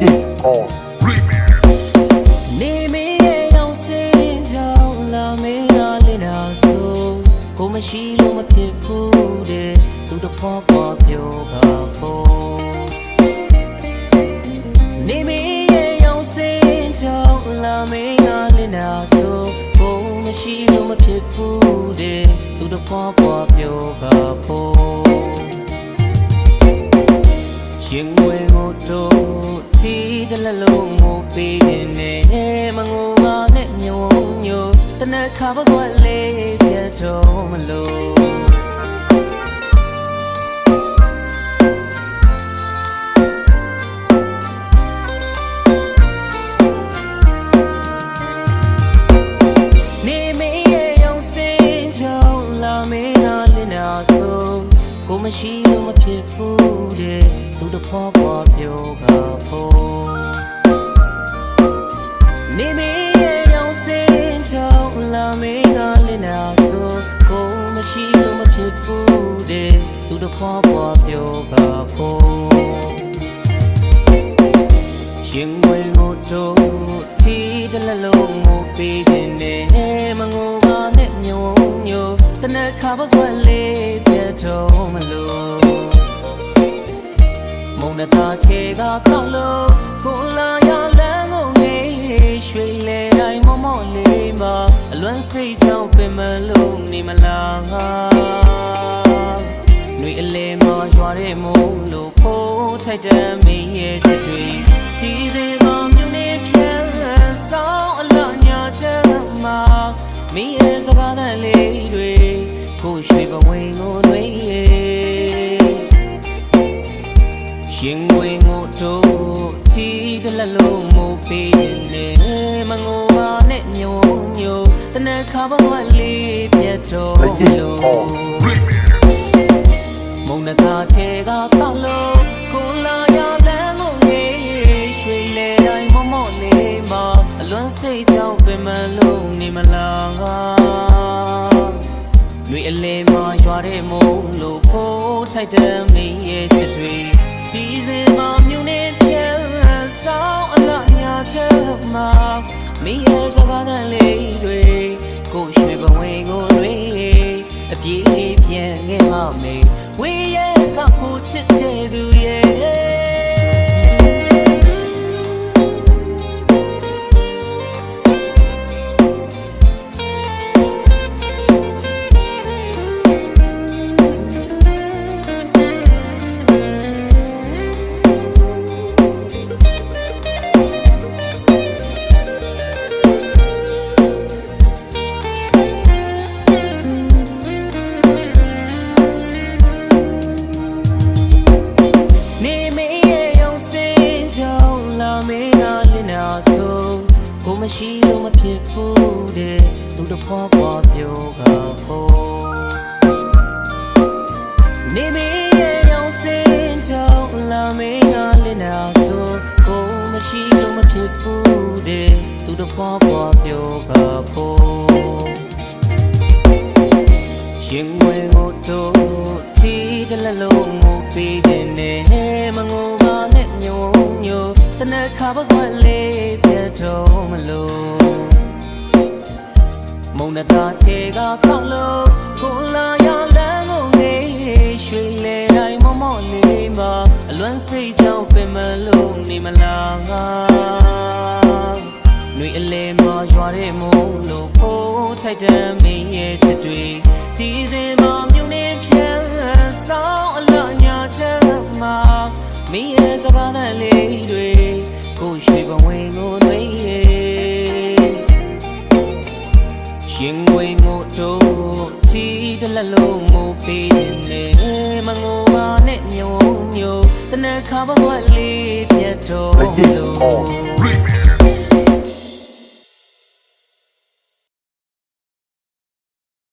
Music on Remix နေမေးရဲ့အောင်စင်ကြောင့်လာမေးလာလင်းတာဆိုကိုမရှိလို့မဖြစ်ဘူးတဲ့သူတစ်ဖော့ပေါ်ပြောပါဖို့နေမေးရဲ့အောင်စင်ကြောင့်လာမေးလာလင်းတာဆိုကိုမရှိလို့မဖြစ်ဘူးတဲ့သူတစ်ဖော့ပေါ်ပြောပါဖို့ရင်ွယ်ကိုတော့ တီတလလုံးငိုပေးနေမငိုပါနဲ့ညုံညိုတနခါဘကွက်လေးပြတ်တော့မလို့နေမရဲ့ရောင်စင်ကြောင့်လာမင်းကလင်းနာဆိုကိုမရှိလို့မဖြစ်ဘူးတဲ့သူတစ်ဖွာဖွာပြောပါဖို့ ဖြစ်ဘူးတဲ့သူတစ်ဖွာဖွာပြောပါဖို့ရင်ဝင်ကိုတို့တီတလလုံးငိုပေးနေမငိုပါနဲ့ညုံညိုတနခါဘကွက်လေးပြတ်တော့မလို့မုံနဲ့သားချေကကောက်လို့ကိုလာရလန်းကိုငေးရွှေလေတိုင်းမမော့လေးမှာအလွမ်းစိတ်ကြောင့်ပင်မလို့နေမလား ငါနှွေအလဲမရွာတဲ့မုံလို့ဖိုးထိုက်တဲ့မင်းရဲ့ချစ်တွေဒီစေကောင်းမြူနေပြန်ဆောင်အလညာချက်မှာမင်းရဲ့စကားသံလေးတွေကိုရွှေပဝင်းကိုတွေရှင်ဝင်ကိုတို့ချီတလက်လုံးမို့ပေးနေမငိုပါနဲ့ညုံညိုတနခါဘဝလေးပြတ်တော့လို့ အလွမ်းစိတ်ကြောင့်ပင်မလို့နေမလားငါလွေအလဲမှာရွာတဲ့မုံလို့ဖိုးထိုက်တဲ့မင်းရဲ့ချစ်တွေဒီစင်မှာမြူနေပြန်ဆောင်အလားညာချက်မှာမင်းရဲ့စကားသံလေးတွေကိုရွှေဘဝင်းကိုတွေအပြေးပြန်ငဲ့မမေဝေးရဲ့ကဖို့ချစ်တဲ့သူရဲ့ ကိုမရှိလို့မဖြစ်ဘူးတဲ့သူတစ်ဖွာဖွာပြောကဖို့နေမင်းရဲ့ရောင်စင်ကြောင့်လာမင်းကလင်းနာဆိုကိုမရှိလို့မဖြစ်ဘူးတဲ့သူတစ်ဖွာဖွာပြောကဖို့ရင်ဝင်ကိုတို့တီတလလုံးငိုပေးနေမငိုပါနဲ့ညုံညိုတနခါဘကွက် နဲ့သားချေကကောက်လို့ကိုလာရလန်းကိုငေးရွှေလေတိုင်းမမော့လေးမှာအလွမ်းစိတ်ကြောင့်ပင်မလို့နေမလားငါနှွေအလဲမရွာတဲ့မုံလို့ဖိုးထိုက်တဲ့မင်းရဲ့ချစ်တွေဒီစင်မှာမြူနေပြန်ဆောင်အလညာချက်မှာမင်းရဲ့စကားသံလေးတွေကိုရွှေပဝင်းကို ရှင်ဝင်ကိုတို့တီတလက်လုံးမို့ပေးနေမငိုပါနဲ့ညုံညိုတနခါဘဝလေးပြတ်တော့လို့